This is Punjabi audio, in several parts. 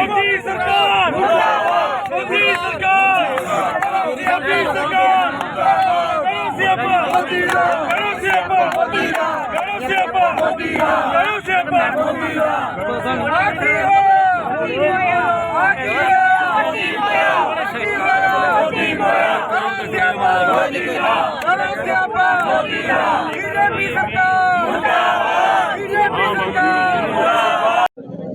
ਮੋਦੀ ਸਰਕਾਰ ਮੁਰਦਾਬਾਦ ਮੋਦੀ ਸਰਕਾਰ ਮੋਦੀ ਸਰਕਾਰ ਕਰੋ ਸਿਆਪਾ ਮੋਦੀ ਦਾ ਕਰੋ ਸਿਆਪਾ ਮੋਦੀ ਦਾ ਕਰੋ ਸਿਆਪਾ ਮੋਦੀ ਦਾ ਕਰੋ ਸਿਆਪਾ ਮੋਦੀ ਦਾ ਆਖੀ ਹੋਇਆ ਮੋਦੀ ਹੋਇਆ ਆਖੀ ਹੋਇਆ ਮੋਦੀ ਹੋਇਆ ਮੋਦੀ ਹੋਇਆ ਕਰੋ ਸਿਆਪਾ ਮੋਦੀ ਦਾ ਕਰੋ ਸਿਆਪਾ ਬੀਜੇਪੀ ਸਰਕਾਰ ਬੀਜੇਪੀ ਸਰਕਾਰ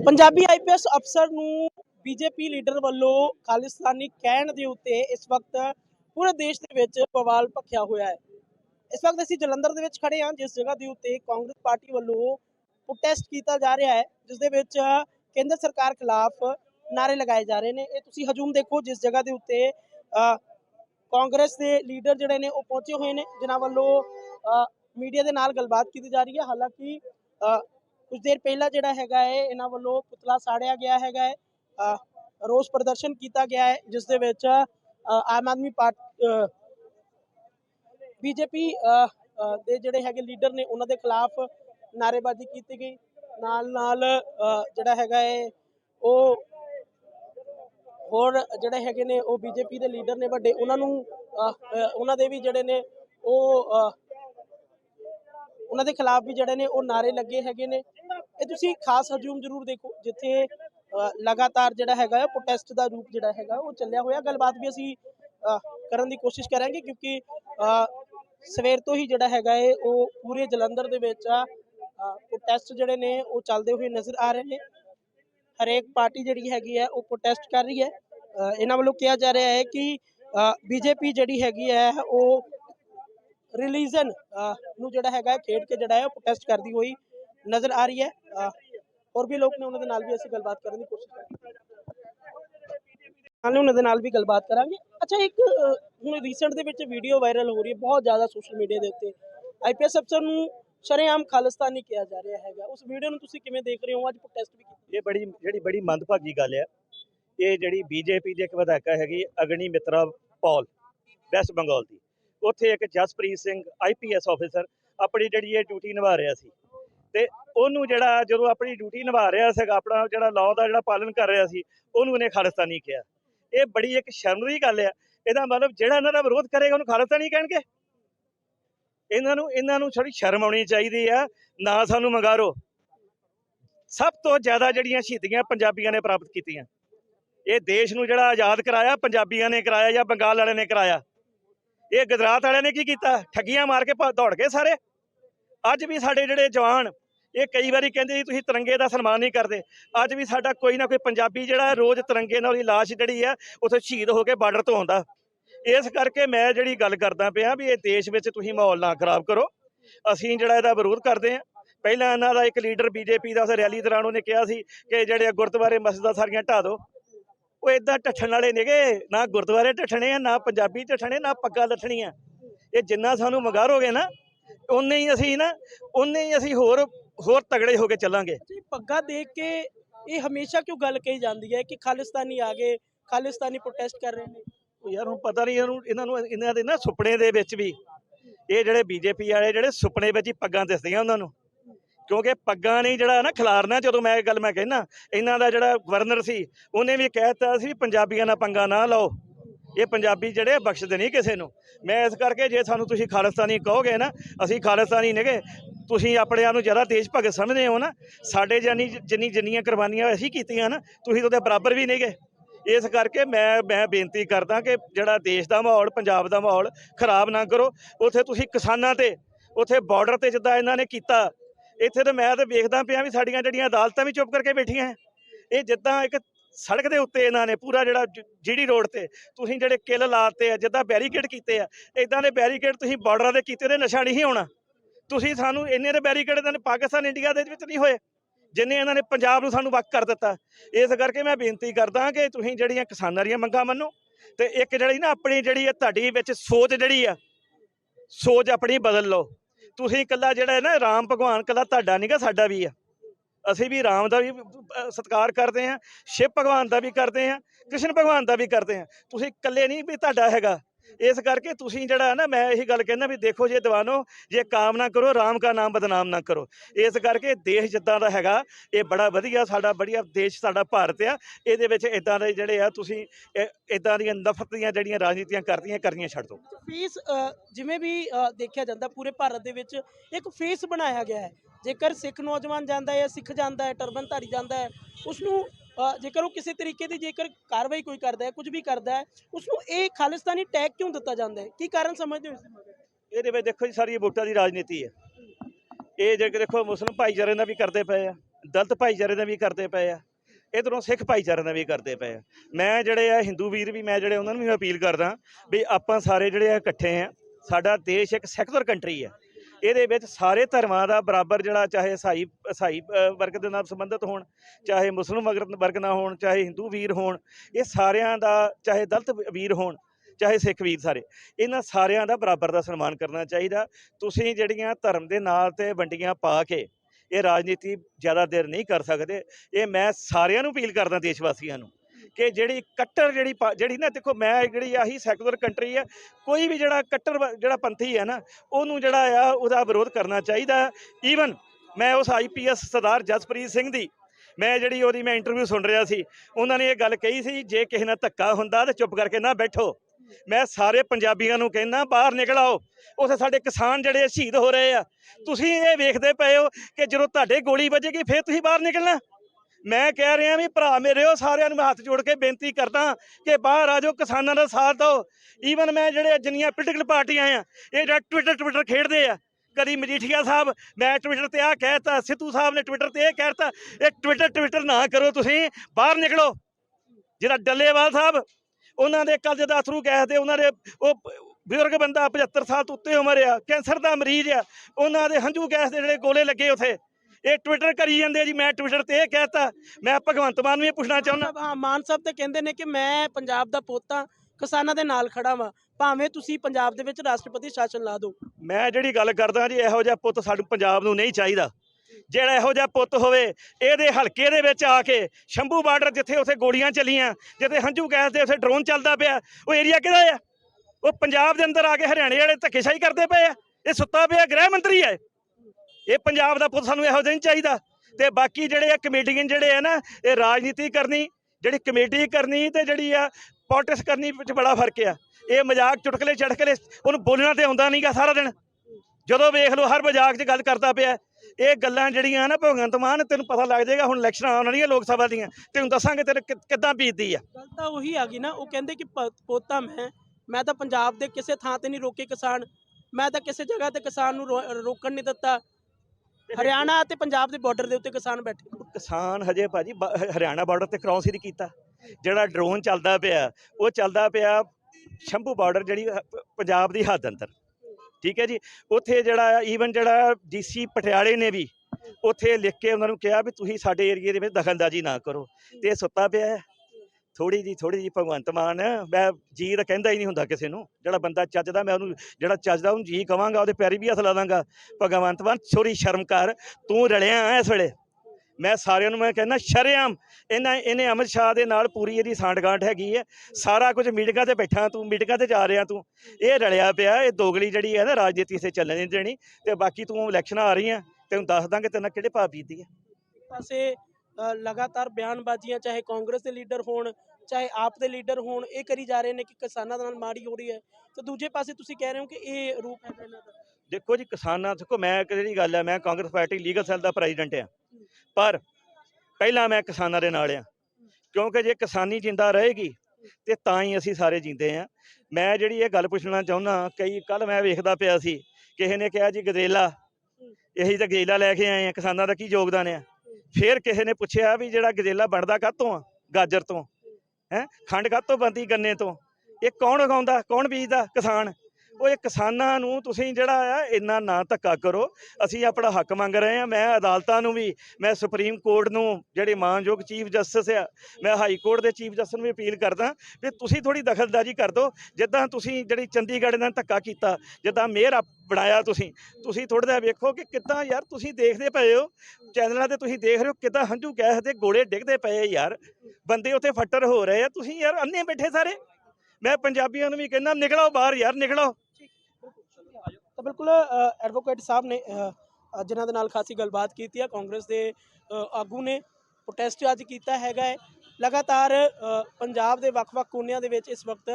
ਪੰਜਾਬੀ ਆਈਪੀਐਸ ਅਫਸਰ ਨੂੰ ਬੀਜੇਪੀ ਲੀਡਰ ਵੱਲੋਂ ਖਾਲਿਸਤਾਨੀ ਕਹਿਣ ਦੇ ਉੱਤੇ ਇਸ ਵਕਤ ਪੂਰੇ ਦੇਸ਼ ਦੇ ਵਿੱਚ ਬਵਾਲ ਭਖਿਆ ਹੋਇਆ ਹੈ। ਇਸ ਵਕਤ ਅਸੀਂ ਜਲੰਧਰ ਦੇ ਵਿੱਚ ਖੜੇ ਹਾਂ ਜਿਸ ਜਗ੍ਹਾ ਦੇ ਉੱਤੇ ਕਾਂਗਰਸ ਪਾਰਟੀ ਵੱਲੋਂ ਪ੍ਰੋਟੈਸਟ ਕੀਤਾ ਜਾ ਰਿਹਾ ਹੈ ਜਿਸ ਦੇ ਵਿੱਚ ਕੇਂਦਰ ਸਰਕਾਰ ਖਿਲਾਫ ਨਾਰੇ ਲਗਾਏ ਜਾ ਰਹੇ ਨੇ। ਇਹ ਤੁਸੀਂ ਹਜੂਮ ਦੇਖੋ ਜਿਸ ਜਗ੍ਹਾ ਦੇ ਉੱਤੇ ਅ, ਕਾਂਗਰਸ ਦੇ ਲੀਡਰ ਜਿਹੜੇ ਨੇ ਉਹ ਪਹੁੰਚੇ ਹੋਏ ਨੇ ਜਿਨ੍ਹਾਂ ਵੱਲੋਂ ਮੀਡੀਆ ਦੇ ਨਾਲ ਗੱਲਬਾਤ ਕੀਤੀ ਜਾ ਰਹੀ ਹੈ। ਹਾਲਾਂਕਿ ਅ, ਕੁਝ ਦੇਰ ਪਹਿਲਾਂ ਜਿਹੜਾ ਹੈਗਾ ਹੈ ਇਹਨਾਂ ਵੱਲੋਂ ਪੁਤਲਾ ਸਾੜਿਆ ਗਿਆ ਹੈਗਾ ਹੈ ਰੋਸ ਪ੍ਰਦਰਸ਼ਨ ਕੀਤਾ ਗਿਆ ਹੈ ਜਿਸ ਦੇ ਵਿੱਚ ਆਮ ਆਦਮੀ ਪਾਰਟੀ ਬੀਜੇਪੀ ਦੇ ਜਿਹੜੇ ਹੈਗੇ ਲੀਡਰ ਨੇ ਉਹਨਾਂ ਦੇ ਖਿਲਾਫ ਨਾਅਰੇਬਾਜ਼ੀ ਕੀਤੀ ਗਈ। ਨਾਲ ਨਾਲ ਜਿਹੜਾ ਹੈਗਾ ਹੈ ਉਹ ਹੋਰ ਜਿਹੜੇ ਹੈਗੇ ਨੇ, ਉਹ ਬੀਜੇਪੀ ਦੇ ਲੀਡਰ ਨੇ, ਵੱਡੇ, ਉਹਨਾਂ ਨੂੰ ਉਹਨਾਂ ਦੇ ਵੀ ਜਿਹੜੇ ਨੇ, ਉਹ ਉਹਨਾਂ ਦੇ ਖਿਲਾਫ ਵੀ ਜਿਹੜੇ ਨੇ, ਉਹ ਨਾਰੇ ਲੱਗੇ ਹੈਗੇ ਨੇ। ਇਹ ਤੁਸੀਂ ਖਾਸ ਹਜੂਮ ਜ਼ਰੂਰ ਦੇਖੋ, ਜਿੱਥੇ ਲਗਾਤਾਰ ਜਿਹੜਾ ਹੈਗਾ ਹੈ ਪ੍ਰੋਟੈਸਟ ਦਾ ਰੂਪ ਜਿਹੜਾ ਹੈਗਾ, ਉਹ ਚੱਲਿਆ ਹੋਇਆ। ਗੱਲਬਾਤ ਵੀ ਅਸੀਂ ਕਰਨ ਦੀ ਕੋਸ਼ਿਸ਼ ਕਰਾਂਗੇ, ਕਿਉਂਕਿ ਸਵੇਰ ਤੋਂ ਹੀ ਜਿਹੜਾ ਹੈਗਾ ਹੈ, ਉਹ ਪੂਰੇ ਜਲੰਧਰ ਦੇ ਵਿੱਚ ਪ੍ਰੋਟੈਸਟ ਜਿਹੜੇ ਨੇ, ਉਹ ਚੱਲਦੇ ਹੋਏ ਨਜ਼ਰ ਆ ਰਹੇ ਨੇ। ਹਰੇਕ ਪਾਰਟੀ ਜਿਹੜੀ ਹੈਗੀ ਹੈ ਉਹ ਪ੍ਰੋਟੈਸਟ ਕਰ ਰਹੀ ਹੈ। ਇਹਨਾਂ ਵੱਲੋਂ ਕਿਹਾ ਜਾ ਰਿਹਾ ਹੈ ਕਿ ਬੀਜੇਪੀ ਜਿਹੜੀ ਹੈਗੀ ਹੈ ਉਹ ਰਿਲੀਜਨ ਨੂੰ ਜਿਹੜਾ ਹੈਗਾ ਖੇਡ ਕੇ ਜਿਹੜਾ ਹੈ ਉਹ ਪ੍ਰੋਟੈਸਟ ਕਰਦੀ ਹੋਈ ਨਜ਼ਰ ਆ ਰਹੀ ਹੈ। ਹੋਰ ਵੀ ਲੋਕ ਨੇ ਉਹਨਾਂ ਦੇ ਨਾਲ ਵੀ ਅਸੀਂ ਗੱਲਬਾਤ ਕਰਨ ਦੀ ਕੋਸ਼ਿਸ਼ ਕਰਾਂਗੇ। ਨਾਲ ਉਹਨਾਂ ਦੇ ਨਾਲ ਵੀ ਗੱਲਬਾਤ ਕਰਾਂਗੇ। ਅੱਛਾ, ਇੱਕ ਹੁਣ ਰੀਸੈਂਟ ਦੇ ਵਿੱਚ ਵੀਡੀਓ ਵਾਇਰਲ ਹੋ ਰਹੀ ਹੈ ਬਹੁਤ ਜ਼ਿਆਦਾ ਸੋਸ਼ਲ ਮੀਡੀਆ ਦੇ ਉੱਤੇ। ਆਈਪੀਐਸ ਅਫਸਰ ਨੂੰ ਸ਼ਰੇਆਮ ਖਾਲਿਸਤਾਨੀ ਕਿਹਾ ਜਾ ਰਿਹਾ ਹੈਗਾ। ਉਸ ਵੀਡੀਓ ਨੂੰ ਤੁਸੀਂ ਕਿਵੇਂ ਦੇਖ ਰਹੇ ਹੋ? ਅੱਜ ਪ੍ਰੋਟੈਸਟ ਵੀ ਇਹ ਬੜੀ, ਜਿਹੜੀ ਬੜੀ ਮੰਦਭਾਗੀ ਗੱਲ ਆ। ਇਹ ਜਿਹੜੀ ਬੀਜੇਪੀ ਦੀ ਇੱਕ ਵਿਧਾਇਕਾ ਹੈਗੀ ਅਗਨੀ ਮਿਤਰਾ ਪੌਲ, ਵੈਸਟ ਬੰਗਾਲ ਦੀ। ਉੱਥੇ ਇੱਕ ਜਸਪ੍ਰੀਤ ਸਿੰਘ ਆਈਪੀਐਸ ਆਫੀਸਰ ਆਪਣੀ ਜਿਹੜੀ ਇਹ ਡਿਊਟੀ ਨਿਭਾ ਰਿਹਾ ਸੀ। ਤੇ ਉਹਨੂੰ ਜਿਹੜਾ ਜਦੋਂ ਆਪਣੀ ਡਿਊਟੀ ਨਿਭਾ ਰਿਹਾ ਸੀਗਾ, ਆਪਣਾ ਜਿਹੜਾ ਲਾਅ ਦਾ ਜਿਹੜਾ ਪਾਲਣ ਕਰ ਰਿਹਾ ਸੀ, ਉਹਨੂੰ ਇਹਨੇ ਖਾਲਿਸਤਾਨੀ ਕਿਹਾ। ਇਹ ਬੜੀ ਇੱਕ ਸ਼ਰਮ ਦੀ ਗੱਲ ਆ। ਇਹਦਾ ਮਤਲਬ ਜਿਹੜਾ ਇਹਨਾਂ ਦਾ ਵਿਰੋਧ ਕਰੇਗਾ, ਉਹਨੂੰ ਖਾਲਿਸਤਾਨੀ ਕਹਿਣਗੇ। ਇਹਨਾਂ ਨੂੰ ਇਹਨਾਂ ਨੂੰ ਥੋੜੀ ਸ਼ਰਮ ਆਉਣੀ ਚਾਹੀਦੀ ਆ। ਨਾ ਸਾਨੂੰ ਮੰਗਾਰੋ। ਸਭ ਤੋਂ ਜ਼ਿਆਦਾ ਜਿਹੜੀਆਂ ਸ਼ਹੀਦੀਆਂ ਪੰਜਾਬੀਆਂ ਨੇ ਪ੍ਰਾਪਤ ਕੀਤੀਆਂ। ਇਹ ਦੇਸ਼ ਨੂੰ ਜਿਹੜਾ ਆਜ਼ਾਦ ਕਰਾਇਆ, ਪੰਜਾਬੀਆਂ ਨੇ ਕਰਾਇਆ ਜਾਂ ਬੰਗਾਲ ਵਾਲਿਆਂ ਨੇ ਕਰਾਇਆ। ਇਹ ਗੁਜਰਾਤ ਵਾਲਿਆਂ ਨੇ ਕੀ ਕੀਤਾ? ਠੱਗੀਆਂ ਮਾਰ ਕੇ ਭੱਜ- ਦੌੜ ਗਏ ਸਾਰੇ। ਅੱਜ ਵੀ ਸਾਡੇ ਜਿਹੜੇ ਜਵਾਨ, ਇਹ ਕਈ ਵਾਰੀ ਕਹਿੰਦੇ ਜੀ, ਤੁਸੀਂ ਤਿਰੰਗੇ ਦਾ ਸਨਮਾਨ ਨਹੀਂ ਕਰਦੇ। ਅੱਜ ਵੀ ਸਾਡਾ ਕੋਈ ਨਾ ਕੋਈ ਪੰਜਾਬੀ ਜਿਹੜਾ ਰੋਜ਼ ਤਿਰੰਗੇ ਨਾਲ ਉਹਦੀ ਲਾਸ਼ ਜਿਹੜੀ ਆ, ਉੱਥੇ ਸ਼ਹੀਦ ਹੋ ਕੇ ਬਾਰਡਰ ਤੋਂ ਆਉਂਦਾ। ਇਸ ਕਰਕੇ ਮੈਂ ਜਿਹੜੀ ਗੱਲ ਕਰਦਾ ਪਿਆ ਵੀ ਇਹ ਦੇਸ਼ ਵਿੱਚ ਤੁਸੀਂ ਮਾਹੌਲ ਨਾ ਖਰਾਬ ਕਰੋ। ਅਸੀਂ ਜਿਹੜਾ ਇਹਦਾ ਵਿਰੋਧ ਕਰਦੇ ਹਾਂ। ਪਹਿਲਾਂ ਇਹਨਾਂ ਦਾ ਇੱਕ ਲੀਡਰ ਬੀਜੇਪੀ ਦਾ ਉਸ ਰੈਲੀ ਦੌਰਾਨ ਉਹਨੇ ਕਿਹਾ ਸੀ ਕਿ ਜਿਹੜੇ ਗੁਰਦੁਆਰੇ ਮਸਜਿਦਾਂ ਸਾਰੀਆਂ ਢਾ ਦਿਓ। ਉਹ ਇਦਾਂ ਢੱਠਣ ਵਾਲੇ ਨੇਗੇ ਨਾ ਗੁਰਦੁਆਰੇ ਢੱਠਣੇ ਆ ਨਾ ਪੰਜਾਬੀ ਢੱਠਣੇ ਨਾ ਪੱਗਾਂ ਲੱਠਣੀਆਂ ਇਹ ਜਿੰਨਾ ਸਾਨੂੰ ਮਗਾਰੋਗੇ ਨਾ ਉਨੇ ਹੀ ਅਸੀਂ ਨਾ ਉਨੇ ਹੀ ਅਸੀਂ ਹੋਰ ਹੋਰ ਤਗੜੇ ਹੋ ਕੇ ਚੱਲਾਂਗੇ। ਪੱਗਾ ਦੇਖ ਕੇ ਇਹ ਹਮੇਸ਼ਾ ਕਿਉਂ ਗੱਲ ਕਹੀ ਜਾਂਦੀ ਹੈ ਕਿ ਖਾਲਿਸਤਾਨੀ ਆ ਗਏ ਖਾਲਿਸਤਾਨੀ ਪ੍ਰੋਟੈਸਟ ਕਰ ਰਹੇ ਨੇ? ਯਾਰ ਹੁਣ ਪਤਾ ਨਹੀਂ ਇਹਨੂੰ ਇਹਨਾਂ ਨੂੰ ਇਹਨਾਂ ਦੇ ਨਾ ਸੁਪਨੇ ਦੇ ਵਿੱਚ ਵੀ ਇਹ ਜਿਹੜੇ ਬੀਜੇਪੀ ਵਾਲੇ ਜਿਹੜੇ ਸੁਪਨੇ ਵਿੱਚ ਹੀ ਪੱਗਾਂ ਦਿਸਦੀਆਂ ਉਹਨਾਂ ਨੂੰ। ਕਿਉਂਕਿ ਪੱਗਾਂ ਨੇ ਜਿਹੜਾ ਨਾ ਖਿਲਾਰਨਾ, ਜਦੋਂ ਮੈਂ ਇਹ ਗੱਲ ਮੈਂ ਕਹਿਣਾ ਇਹਨਾਂ ਦਾ ਜਿਹੜਾ ਗਵਰਨਰ ਸੀ, ਉਹਨੇ ਵੀ ਕਹਿ ਦਿੱਤਾ ਸੀ ਪੰਜਾਬੀਆਂ ਨਾਲ ਪੰਗਾ ਨਾ ਲਓ। ਇਹ ਪੰਜਾਬੀ ਜਿਹੜੇ ਬਖਸ਼ਦੇ ਨਹੀਂ ਕਿਸੇ ਨੂੰ। ਮੈਂ ਇਸ ਕਰਕੇ ਜੇ ਸਾਨੂੰ ਤੁਸੀਂ ਖਾਲਿਸਤਾਨੀ ਕਹੋਗੇ ਨਾ, ਅਸੀਂ ਖਾਲਿਸਤਾਨੀ ਨੇਗੇ, ਤੁਸੀਂ ਆਪਣੇ ਆਪ ਨੂੰ ਜ਼ਿਆਦਾ ਤੇਜ ਭਗਤ ਸਮਝਦੇ ਹੋ ਨਾ, ਸਾਡੇ ਜਾਨੀ ਜਿੰਨੀ ਜਿੰਨੀਆਂ ਕੁਰਬਾਨੀਆਂ ਅਸੀਂ ਕੀਤੀਆਂ ਨਾ, ਤੁਸੀਂ ਉਹਦੇ ਬਰਾਬਰ ਵੀ ਨਹੀਂਗੇ ਇਸ ਕਰਕੇ ਮੈਂ ਮੈਂ ਬੇਨਤੀ ਕਰਦਾ ਕਿ ਜਿਹੜਾ ਦੇਸ਼ ਦਾ ਮਾਹੌਲ, ਪੰਜਾਬ ਦਾ ਮਾਹੌਲ ਖਰਾਬ ਨਾ ਕਰੋ। ਉੱਥੇ ਤੁਸੀਂ ਕਿਸਾਨਾਂ ਤੇ, ਉੱਥੇ ਬਾਰਡਰ ਤੇ ਜਿੱਦਾਂ ਇਹਨਾਂ ਨੇ ਕੀਤਾ ਇੱਥੇ ਤਾਂ ਮੈਂ ਤਾਂ ਵੇਖਦਾ ਪਿਆ ਵੀ ਸਾਡੀਆਂ ਜਿਹੜੀਆਂ ਅਦਾਲਤਾਂ ਵੀ ਚੁੱਪ ਕਰਕੇ ਬੈਠੀਆਂ ਇਹ ਜਿੱਦਾਂ ਇੱਕ ਸੜਕ ਦੇ ਉੱਤੇ ਇਹਨਾਂ ਨੇ ਪੂਰਾ ਜਿਹੜਾ ਜੀੜੀ ਰੋਡ ਤੇ ਤੁਸੀਂ ਜਿਹੜੇ ਕਿੱਲ ਲਾਤੇ ਆ, ਜਿੱਦਾਂ ਬੈਰੀਕੇਡ ਕੀਤੇ ਆ ਇਦਾਂ ਦੇ ਬੈਰੀਕੇਡ ਤੁਸੀਂ ਬਾਰਡਰਾਂ ਦੇ ਕੀਤੇ ਤੇ ਨਸ਼ਾ ਨਹੀਂ ਆਉਣਾ। ਤੁਸੀਂ ਸਾਨੂੰ ਇੰਨੇ ਦੇ ਬੈਰੀਕੇਡ ਇਹਨਾਂ ਨੇ ਪਾਕਿਸਤਾਨ, ਇੰਡੀਆ ਦੇ ਵਿੱਚ ਨਹੀਂ ਹੋਏ, ਜਿੰਨੇ ਇਹਨਾਂ ਨੇ ਪੰਜਾਬ ਨੂੰ ਸਾਨੂੰ ਵੱਖ ਕਰ ਦਿੱਤਾ। ਇਸ ਕਰਕੇ ਮੈਂ ਬੇਨਤੀ ਕਰਦਾ ਕਿ ਤੁਸੀਂ ਜਿਹੜੀਆਂ ਕਿਸਾਨਾਂ ਦੀਆਂ ਮੰਗਾਂ ਮੰਨੋ ਤੇ ਇੱਕ ਜਿਹੜੀ ਨਾ ਆਪਣੀ ਜਿਹੜੀ ਹੈ ਤੁਹਾਡੀ ਵਿੱਚ ਸੋਚ ਜਿਹੜੀ ਆ, ਸੋਚ ਆਪਣੀ ਬਦਲ ਲਓ। ਤੁਸੀਂ ਇਕੱਲਾ ਜਿਹੜਾ ਹੈ ਨਾ, ਰਾਮ ਭਗਵਾਨ ਇਕੱਲਾ ਤੁਹਾਡਾ ਨਹੀਂਗਾ ਸਾਡਾ ਵੀ ਆ। ਅਸੀਂ ਵੀ ਰਾਮ ਦਾ ਵੀ ਸਤਿਕਾਰ ਕਰਦੇ ਹਾਂ, ਸ਼ਿਵ ਭਗਵਾਨ ਦਾ ਵੀ ਕਰਦੇ ਹਾਂ, ਕ੍ਰਿਸ਼ਨ ਭਗਵਾਨ ਦਾ ਵੀ ਕਰਦੇ ਹਾਂ। ਤੁਸੀਂ ਇਕੱਲੇ ਨਹੀਂ ਵੀ ਤੁਹਾਡਾ ਹੈਗਾ। ਇਸ ਕਰਕੇ ਤੁਸੀਂ ਜਿਹੜਾ ਹੈ ਨਾ, ਮੈਂ ਇਹੀ ਗੱਲ ਕਹਿੰਦਾ ਵੀ ਦੇਖੋ ਜੇ ਦੀਵਾਨੋ, ਜੇ ਕਾਮ ਨਾ ਕਰੋ, ਰਾਮ ਦਾ ਨਾਮ ਬਦਨਾਮ ਨਾ ਕਰੋ। ਇਸ ਕਰਕੇ ਦੇਸ਼ ਜਿੱਦਾਂ ਦਾ ਹੈਗਾ, ਇਹ ਬੜਾ ਵਧੀਆ ਸਾਡਾ, ਬੜੀਆ ਦੇਸ਼ ਸਾਡਾ ਭਾਰਤ ਆ। ਇਹਦੇ ਵਿੱਚ ਇਦਾਂ ਦੇ ਜਿਹੜੇ ਆ, ਤੁਸੀਂ ਇਦਾਂ ਦੀਆਂ ਨਫ਼ਰਤ ਦੀਆਂ ਜਿਹੜੀਆਂ ਰਾਜਨੀਤੀਆਂ ਕਰਦੀਆਂ ਕਰਨੀਆਂ ਛੱਡ ਦਿਓ। ਫੇਸ ਜਿਵੇਂ ਵੀ ਦੇਖਿਆ ਜਾਂਦਾ ਪੂਰੇ ਭਾਰਤ ਦੇ ਵਿੱਚ, ਇੱਕ ਫੇਸ ਬਣਾਇਆ ਗਿਆ ਹੈ। ਜੇਕਰ ਸਿੱਖ ਨੌਜਵਾਨ ਜਾਂਦਾ ਹੈ, ਸਿੱਖ ਜਾਂਦਾ ਹੈ ਟਰਬਨ ਧਾਰੀ ਜਾਂਦਾ ਹੈ ਉਸ ਨੂੰ ਜੇਕਰ ਉਹ ਕਿਸੇ ਤਰੀਕੇ ਦੀ ਜੇਕਰ ਕਾਰਵਾਈ ਕੋਈ ਕਰਦਾ ਹੈ, ਕੁਝ ਵੀ ਕਰਦਾ ਹੈ ਉਸ ਨੂੰ ਇਹ ਖਾਲਿਸਤਾਨੀ ਟੈਗ ਕਿਉਂ ਦਿੱਤਾ ਜਾਂਦਾ ਹੈ? ਕੀ ਕਾਰਨ ਸਮਝਦੇ ਹੋ ਇਸ ਦੇ ਮਗਰ ਇਹਦੇ ਵਿੱਚ ਦੇਖੋ ਜੀ, ਸਾਰੀ ਵੋਟਾਂ ਦੀ ਰਾਜਨੀਤੀ ਹੈ। ਇਹ ਜੇ ਦੇਖੋ, ਮੁਸਲਮ ਭਾਈਚਾਰੇ ਦਾ ਵੀ ਕਰਦੇ ਪਏ ਆ, ਦਲਤ ਭਾਈਚਾਰੇ ਦਾ ਵੀ ਕਰਦੇ ਪਏ ਆ, ਇਧਰੋਂ ਸਿੱਖ ਭਾਈਚਾਰੇ ਦਾ ਵੀ ਕਰਦੇ ਪਏ ਆ। ਮੈਂ ਜਿਹੜੇ ਆ ਹਿੰਦੂ ਵੀਰ ਵੀ, ਮੈਂ ਜਿਹੜੇ ਉਹਨਾਂ ਨੂੰ ਵੀ ਅਪੀਲ ਕਰਦਾ ਵੀ ਆਪਾਂ ਸਾਰੇ ਜਿਹੜੇ ਆ ਇਕੱਠੇ ਆ, ਸਾਡਾ ਦੇਸ਼ ਇੱਕ ਸੈਕੂਲਰ ਕੰਟਰੀ ਹੈ। ਇਹਦੇ ਵਿੱਚ ਸਾਰੇ ਧਰਮਾਂ ਦਾ ਬਰਾਬਰ ਜਿਹੜਾ ਚਾਹੇ ਈਸਾਈ ਈਸਾਈ ਵਰਗ ਦੇ ਨਾਲ ਸੰਬੰਧਿਤ ਹੋਣ, ਚਾਹੇ ਮੁਸਲਮ ਵਰਗ ਵਰਗ ਨਾਲ ਹੋਣ, ਚਾਹੇ ਹਿੰਦੂ ਵੀਰ ਹੋਣ, ਇਹ ਸਾਰਿਆਂ ਦਾ, ਚਾਹੇ ਦਲਤ ਵੀਰ ਹੋਣ, ਚਾਹੇ ਸਿੱਖ ਵੀਰ ਸਾਰੇ, ਇਹਨਾਂ ਸਾਰਿਆਂ ਦਾ ਬਰਾਬਰ ਦਾ ਸਨਮਾਨ ਕਰਨਾ ਚਾਹੀਦਾ। ਤੁਸੀਂ ਜਿਹੜੀਆਂ ਧਰਮ ਦੇ ਨਾਂ ਤੇ ਵੰਡੀਆਂ ਪਾ ਕੇ ਇਹ ਰਾਜਨੀਤੀ ਜ਼ਿਆਦਾ ਦੇਰ ਨਹੀਂ ਕਰ ਸਕਦੇ, ਇਹ ਮੈਂ ਸਾਰਿਆਂ ਨੂੰ ਅਪੀਲ ਕਰਦਾ ਦੇਸ਼ ਵਾਸੀਆਂ ਨੂੰ। ਕਿ ਜਿਹੜੀ ਕੱਟਰ ਜਿਹੜੀ ਪਾ- ਜਿਹੜੀ ਨਾ ਦੇਖੋ ਮੈਂ ਜਿਹੜੀ ਆਹੀ ਸੈਕੂਲਰ ਕੰਟਰੀ ਹੈ ਕੋਈ ਵੀ ਜਿਹੜਾ ਕੱਟਰ ਵ- ਜਿਹੜਾ ਪੰਥੀ ਹੈ ਨਾ, ਉਹਨੂੰ ਜਿਹੜਾ ਆ, ਉਹਦਾ ਵਿਰੋਧ ਕਰਨਾ ਚਾਹੀਦਾ। ਈਵਨ ਮੈਂ ਉਸ ਆਈਪੀਐਸ ਸਰਦਾਰ ਜਸਪ੍ਰੀਤ ਸਿੰਘ ਦੀ, ਮੈਂ ਜਿਹੜੀ ਉਹਦੀ ਮੈਂ ਇੰਟਰਵਿਊ ਸੁਣ ਰਿਹਾ ਸੀ, ਉਹਨਾਂ ਨੇ ਇਹ ਗੱਲ ਕਹੀ ਸੀ, ਜੇ ਕਿਸੇ ਨਾਲ ਧੱਕਾ ਹੁੰਦਾ ਤਾਂ ਚੁੱਪ ਕਰਕੇ ਨਾ ਬੈਠੋ। ਮੈਂ ਸਾਰੇ ਪੰਜਾਬੀਆਂ ਨੂੰ ਕਹਿੰਦਾ, ਬਾਹਰ ਨਿਕਲ ਆਓ। ਉੱਥੇ ਸਾਡੇ ਕਿਸਾਨ ਜਿਹੜੇ ਸ਼ਹੀਦ ਹੋ ਰਹੇ ਆ। ਤੁਸੀਂ ਇਹ ਵੇਖਦੇ ਪਏ ਹੋ ਕਿ ਜਦੋਂ ਤੁਹਾਡੇ ਗੋਲੀ ਵੱਜੇਗੀ, ਫਿਰ ਤੁਸੀਂ ਬਾਹਰ ਨਿਕਲਣਾ। ਮੈਂ ਕਹਿ ਰਿਹਾ ਵੀ ਭਰਾ ਮੇਰੇ, ਉਹ ਸਾਰਿਆਂ ਨੂੰ ਮੈਂ ਹੱਥ ਜੋੜ ਕੇ ਬੇਨਤੀ ਕਰਦਾ ਕਿ ਬਾਹਰ ਆ ਜਾਓ, ਕਿਸਾਨਾਂ ਦਾ ਸਾਥ ਦਿਓ। ਈਵਨ ਮੈਂ ਜਿਹੜੇ ਜਿੰਨੀਆਂ ਪੋਲੀਟੀਕਲ ਪਾਰਟੀਆਂ ਆ, ਇਹ ਜਿਹੜਾ ਟਵਿੱਟਰ ਟਵਿੱਟਰ ਖੇਡਦੇ ਆ, ਕਦੀ ਮਜੀਠੀਆ ਸਾਹਿਬ, ਮੈਂ ਟਵਿੱਟਰ ਤੇ ਆ ਕਹਿਤਾ, ਸਿੱਧੂ ਸਾਹਿਬ ਨੇ ਟਵਿੱਟਰ ਤੇ ਇਹ ਕਹਿਤਾ, ਇਹ ਟਵਿੱਟਰ ਟਵਿੱਟਰ ਨਾ ਕਰੋ ਤੁਸੀਂ, ਬਾਹਰ ਨਿਕਲੋ। ਜਿਹੜਾ ਡੱਲੇਵਾਲ ਸਾਹਿਬ, ਉਹਨਾਂ ਦੇ ਕੱਲ ਦਾ ਅਥਰੂ ਗੈਸ ਦੇ, ਉਹਨਾਂ ਦੇ ਉਹ ਬਜ਼ੁਰਗ ਬੰਦਾ 75 ਸਾਲ ਤੋਂ ਉੱਤੇ ਉਮਰ ਆ, ਕੈਂਸਰ ਦਾ ਮਰੀਜ਼ ਆ, ਉਹਨਾਂ ਦੇ ਹੰਝੂ ਗੈਸ ਦੇ ਜਿਹੜੇ ਗੋਲੇ ਲੱਗੇ ਉਥੇ। ਇਹ ਟਵਿੱਟਰ ਕਰੀ ਜਾਂਦੇ ਆ ਜੀ ਮੈਂ ਟਵਿੱਟਰ ਤੇ ਇਹ ਕਹਿਤਾ। ਮੈਂ ਭਗਵੰਤ ਮਾਨ ਨੂੰ ਇਹ ਪੁੱਛਣਾ ਚਾਹੁੰਦਾ। ਹਾਂ ਮਾਨ ਸਾਹਿਬ ਤੇ ਕਹਿੰਦੇ ਨੇ ਕਿ ਮੈਂ ਪੰਜਾਬ ਦਾ ਪੋਤਾ ਕਿਸਾਨਾਂ ਦੇ ਨਾਲ ਖੜਾ ਵਾਂ। ਭਾਵੇਂ ਤੁਸੀਂ ਪੰਜਾਬ ਦੇ ਵਿੱਚ ਰਾਸ਼ਟਰਪਤੀ ਸ਼ਾਸਨ ਲਾ ਦਿਓ। ਮੈਂ ਜਿਹੜੀ ਗੱਲ ਕਰਦਾ ਜੀ ਇਹੋ ਜਿਹਾ ਪੁੱਤ ਸਾਨੂੰ ਪੰਜਾਬ ਨੂੰ ਨਹੀਂ ਚਾਹੀਦਾ। ਜਿਹੜਾ ਇਹੋ ਜਿਹਾ ਪੁੱਤ ਹੋਵੇ ਇਹਦੇ ਹਲਕੇ ਦੇ ਵਿੱਚ ਆ ਕੇ ਸ਼ੰਭੂ ਬਾਰਡਰ ਜਿੱਥੇ ਉੱਥੇ ਗੋਲੀਆਂ ਚੱਲੀਆਂ ਜਿੱਥੇ ਹੰਝੂ ਗੈਸ ਦੇ ਉੱਥੇ ਡਰੋਨ ਚੱਲਦਾ ਪਿਆ ਉਹ ਏਰੀਆ ਕਿਹਦਾ ਆ? ਉਹ ਪੰਜਾਬ ਦੇ ਅੰਦਰ ਆ ਕੇ ਹਰਿਆਣੇ ਵਾਲੇ ਧੱਕੇਸ਼ਾਹੀ ਕਰਦੇ ਪਏ ਆ। ਇਹ ਸੁੱਤਾ ਪਿਆ ਗ੍ਰਹਿ ਮੰਤਰੀ ਹੈ ਇਹ ਪੰਜਾਬ ਦਾ ਪੁੱਤ ਸਾਨੂੰ ਇਹੋ ਜਿਹਾ ਨਹੀਂ ਚਾਹੀਦਾ। ਤੇ ਬਾਕੀ ਜਿਹੜੇ ਆ ਕਮੇਡੀਅਨ ਜਿਹੜੇ ਆ ਨਾ, ਇਹ ਰਾਜਨੀਤੀ ਕਰਨੀ, ਜਿਹੜੀ ਕਮੇਟੀ ਕਰਨੀ ਤੇ ਜਿਹੜੀ ਆ ਪੋਲਿਟਿਕਸ ਕਰਨੀ ਵਿੱਚ ਬੜਾ ਫ਼ਰਕ ਆ। ਇਹ ਮਜ਼ਾਕ ਚੁਟਕਲੇ ਚੜਕਲੇ ਉਹਨੂੰ ਬੋਲਣਾ ਤੇ ਆਉਂਦਾ ਨਹੀਂਗਾ ਸਾਰਾ ਦਿਨ। ਜਦੋਂ ਵੇਖ ਲਓ ਹਰ ਮਜ਼ਾਕ 'ਚ ਗੱਲ ਕਰਦਾ ਪਿਆ। ਇਹ ਗੱਲਾਂ ਜਿਹੜੀਆਂ ਨਾ ਭਗਵੰਤ ਮਾਨ, ਤੈਨੂੰ ਪਤਾ ਲੱਗ ਜਾਏਗਾ, ਹੁਣ ਇਲੈਕਸ਼ਨ ਆਉਣ ਵਾਲੀਆਂ ਲੋਕ ਸਭਾ ਦੀਆਂ। ਤੈਨੂੰ ਦੱਸਾਂਗੇ ਤੇਰੇ ਕਿੱਦਾਂ ਬੀਤਦੀ ਆ। ਗੱਲ ਤਾਂ ਉਹੀ ਆ ਗਈ ਨਾ, ਉਹ ਕਹਿੰਦੇ ਕਿ ਪੋਤਾ ਮੈਂ ਮੈਂ ਤਾਂ ਪੰਜਾਬ ਦੇ ਕਿਸੇ ਥਾਂ ਤੇ ਨਹੀਂ ਰੋਕੇ ਕਿਸਾਨ। ਮੈਂ ਤਾਂ ਕਿਸੇ ਜਗ੍ਹਾ ਤੇ ਕਿਸਾਨ ਨੂੰ ਰੋ- ਰੋਕਣ ਨਹੀਂ ਦਿੱਤਾ। ਹਰਿਆਣਾ ਅਤੇ ਪੰਜਾਬ ਦੇ ਬਾਰਡਰ ਦੇ ਉੱਤੇ ਕਿਸਾਨ ਬੈਠੇ ਕਿਸਾਨ ਹਜੇ ਭਾਜੀ, ਬ- ਹਰਿਆਣਾ ਬਾਰਡਰ ਤੇ ਕ੍ਰਾਸ ਹੀ ਨਹੀਂ ਕੀਤਾ। ਜਿਹੜਾ ਡਰੋਨ ਚੱਲਦਾ ਪਿਆ, ਉਹ ਚੱਲਦਾ ਪਿਆ ਸ਼ੰਭੂ ਬਾਰਡਰ ਜਿਹੜੀ ਪੰਜਾਬ ਦੀ ਹੱਦ ਅੰਦਰ। ਠੀਕ ਹੈ ਜੀ? ਉੱਥੇ ਜਿਹੜਾ ਈਵਨ ਜਿਹੜਾ ਡੀਸੀ ਪਟਿਆਲੇ ਨੇ ਵੀ, ਉੱਥੇ ਲਿਖ ਕੇ ਉਹਨਾਂ ਨੂੰ ਕਿਹਾ ਵੀ ਤੁਸੀਂ ਸਾਡੇ ਏਰੀਏ ਦੇ ਵਿੱਚ ਦਖਲਅੰਦਾਜ਼ੀ ਨਾ ਕਰੋ। ਤੇ ਇਹ ਸੁੱਤਾ ਪਿਆ ਹੈ। ਥੋੜੀ ਜੀ ਥੋੜੀ ਜੀ ਭਗਵੰਤ ਮਾਨ ਮੈਂ ਜੀ ਤਾਂ ਕਹਿੰਦਾ ਹੀ ਨਹੀਂ ਹੁੰਦਾ ਕਿਸੇ ਨੂੰ ਜਿਹੜਾ ਬੰਦਾ ਚੱਜਦਾ ਮੈਂ ਉਹਨੂੰ ਜਿਹੜਾ ਚੱਜਦਾ ਉਹਨੂੰ ਜੀ ਕਵਾਂਗਾ ਉਹਦੇ ਪੈਰੀ ਵੀ ਹੱਥ ਲਾ ਦਾਂਗਾ। ਭਗਵੰਤ ਮਾਨ ਛੋਰੀ ਸ਼ਰਮ ਕਰ ਤੂੰ ਰਲਿਆ ਇਸ ਵੇਲੇ। ਮੈਂ ਸਾਰਿਆਂ ਨੂੰ ਮੈਂ ਕਹਿੰਦਾ ਸ਼ਰੇਆਮ ਇਹਨਾਂ ਇਹਨੇ ਅਮਿਤ ਸ਼ਾਹ ਦੇ ਨਾਲ ਪੂਰੀ ਇਹਦੀ ਸਾਂਠਗਾਂਠ ਹੈਗੀ ਹੈ। ਸਾਰਾ ਕੁਝ ਮੀਟਿੰਗਾਂ ਤੇ ਬੈਠਾ ਤੂੰ ਮੀਟਿੰਗਾਂ ਤੇ ਜਾ ਰਿਹਾ ਤੂੰ। ਇਹ ਰਲਿਆ ਪਿਆ ਇਹ ਦੋਗਲੀ ਜਿਹੜੀ ਹੈ ਨਾ ਰਾਜਨੀਤੀ ਸੇ ਚੱਲਣ ਨਹੀਂ ਦੇਣੀ ਤੇ ਬਾਕੀ ਤੂੰ ਇਲੈਕਸ਼ਨਾਂ ਆ ਰਹੀਆਂ ਤੈਨੂੰ ਦੱਸ ਦਾਂਗੇ ਤੇਰੇ ਕਿਹੜੇ ਭਾਅ ਬੀਤਦੀ ਹੈ। ਪਾਸੇ ਅ, ਲਗਾਤਾਰ ਬਿਆਨਬਾਜ਼ੀਆਂ, ਚਾਹੇ ਕਾਂਗਰਸ ਦੇ ਲੀਡਰ ਹੋਣ, ਚਾਹੇ ਆਪ ਦੇ ਲੀਡਰ ਹੋਣ, ਇਹ ਕਰੀ ਜਾ ਰਹੇ ਨੇ ਕਿ ਕਿਸਾਨਾਂ ਦੇ ਨਾਲ ਮਾੜੀ ਹੋ ਰਹੀ ਹੈ। ਤੇ ਦੂਜੇ ਪਾਸੇ ਤੁਸੀਂ ਕਹਿ ਰਹੇ ਹੋ ਕਿ ਇਹ ਰੂਪ ਹੈ ਇਹਨਾਂ ਦਾ। ਦੇਖੋ ਜੀ, ਕਿਸਾਨਾਂ, ਦੇਖੋ ਮੈਂ ਕਿਹੜੀ ਗੱਲ ਹੈ, ਮੈਂ ਕਾਂਗਰਸ ਪਾਰਟੀ ਲੀਗਲ ਸੈੱਲ ਦਾ ਪ੍ਰੈਜ਼ੀਡੈਂਟ ਆ ਪਰ ਪਹਿਲਾਂ ਮੈਂ ਕਿਸਾਨਾਂ ਦੇ ਨਾਲ ਆ ਕਿਉਂਕਿ ਜੇ ਕਿਸਾਨੀ ਜਿੰਦਾ ਰਹੇਗੀ, ਤੇ ਤਾਂ ਹੀ ਅਸੀਂ ਸਾਰੇ ਜਿੰਦੇ ਆ ਮੈਂ ਜਿਹੜੀ ਇਹ ਗੱਲ ਪੁੱਛਣਾ ਚਾਹੁੰਦਾ ਕਈ ਕੱਲ ਮੈਂ ਵੇਖਦਾ ਪਿਆ ਸੀ, ਕਿਸੇ ਨੇ ਕਿਹਾ ਜੀ ਗਜਰੇਲਾ ਇਹੀ ਤਾਂ ਗਜਰੇਲਾ ਲੈ ਕੇ ਆਏ ਆ, ਕਿਸਾਨਾਂ ਦਾ ਕੀ ਯੋਗਦਾਨ ਆ? ਫਿਰ ਕਿਸੇ ਨੇ ਪੁੱਛਿਆ ਵੀ ਜਿਹੜਾ ਗਜੇਲਾ ਬਣਦਾ ਕਾਹਤੋਂ ਆ? ਗਾਜਰ ਤੋਂ। ਹੈ? ਖੰਡ ਕਾਹਤੋਂ ਬਣਦੀ ਗੰਨੇ ਤੋਂ? ਇਹ ਕੌਣ ਉਗਾਉਂਦਾ, ਕੌਣ ਬੀਜਦਾ? ਕਿਸਾਨ। ਉਹ ਇਹ ਕਿਸਾਨਾਂ ਨੂੰ ਤੁਸੀਂ ਜਿਹੜਾ ਆ, ਇੰਨਾ ਨਾ ਧੱਕਾ ਕਰੋ। ਅਸੀਂ ਆਪਣਾ ਹੱਕ ਮੰਗ ਰਹੇ ਆ ਮੈਂ ਅਦਾਲਤਾਂ ਨੂੰ ਵੀ, ਮੈਂ ਸੁਪਰੀਮ ਕੋਰਟ ਨੂੰ ਜਿਹੜੇ ਮਾਨਯੋਗ ਚੀਫ ਜਸਟਿਸ ਆ, ਮੈਂ ਹਾਈ ਕੋਰਟ ਦੇ ਚੀਫ ਜਸਟਿਸ ਨੂੰ ਵੀ ਅਪੀਲ ਕਰਦਾ ਵੀ ਤੁਸੀਂ ਥੋੜੀ ਦਖਲਅੰਦਾਜ਼ੀ ਕਰ ਦਿਓ। ਜਿੱਦਾਂ ਤੁਸੀਂ ਜਿਹੜੀ ਚੰਡੀਗੜ੍ਹ ਨਾਲ ਧੱਕਾ ਕੀਤਾ, ਜਿੱਦਾਂ ਮੇਅਰ ਬਣਾਇਆ ਤੁਸੀਂ ਤੁਸੀਂ ਥੋੜਾ ਜਿਹਾ ਵੇਖੋ ਕਿ ਕਿੱਦਾਂ ਯਾਰ ਤੁਸੀਂ ਦੇਖਦੇ ਪਏ ਹੋ। ਚੈਨਲਾਂ ਤੇ ਤੁਸੀਂ ਦੇਖ ਰਹੇ ਹੋ ਕਿੱਦਾਂ ਹੰਝੂ ਗੈਸ ਦੇ ਗੋਲੇ ਡਿੱਗਦੇ ਪਏ ਯਾਰ। ਬੰਦੇ ਉੱਥੇ ਫੱਟਰ ਹੋ ਰਹੇ ਆ, ਤੁਸੀਂ ਯਾਰ ਅੰਨੇ ਬੈਠੇ ਸਾਰੇ। ਮੈਂ ਪੰਜਾਬੀਆਂ ਨੂੰ ਵੀ ਕਹਿੰਦਾ, ਨਿਕਲੋ ਬਾਹਰ ਯਾਰ, ਨਿਕਲੋ। ਤਾਂ ਬਿਲਕੁਲ ਐਡਵੋਕੇਟ ਸਾਹਿਬ ਨੇ ਜਿਨ੍ਹਾਂ ਦੇ ਨਾਲ ਖਾਸੀ ਗੱਲਬਾਤ ਕੀਤੀ ਹੈ ਕਾਂਗਰਸ ਦੇ ਆਗੂ ਨੇ ਪ੍ਰੋਟੈਸਟ ਅੱਜ ਕੀਤਾ ਹੈਗਾ ਹੈ। ਲਗਾਤਾਰ ਪੰਜਾਬ ਦੇ ਵੱਖ-ਵੱਖ ਕੋਨਿਆਂ ਦੇ ਵਿੱਚ ਇਸ ਵਕਤ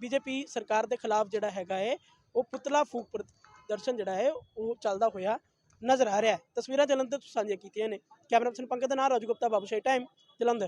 ਬੀਜੇਪੀ ਸਰਕਾਰ ਦੇ ਖਿਲਾਫ ਜਿਹੜਾ ਹੈਗਾ ਹੈ, ਉਹ ਪੁਤਲਾ ਫੂਕ ਪ੍ਰਦਰਸ਼ਨ ਜਿਹੜਾ ਹੈ, ਉਹ ਚੱਲਦਾ ਹੋਇਆ ਨਜ਼ਰ ਆ ਰਿਹਾ ਹੈ। ਤਸਵੀਰਾਂ ਜਲੰਧਰ ਤੋਂ ਸਾਂਝੀਆਂ ਕੀਤੀਆਂ ਨੇ। ਕੈਮਰਾ ਪਰਸਨ ਪੰਕਜ ਦੇ ਨਾਲ ਰਾਜੂ ਗੁਪਤਾ, ਬਾਬੂ ਸ਼ਾਹੀ ਟਾਈਮ ਜਲੰਧਰ।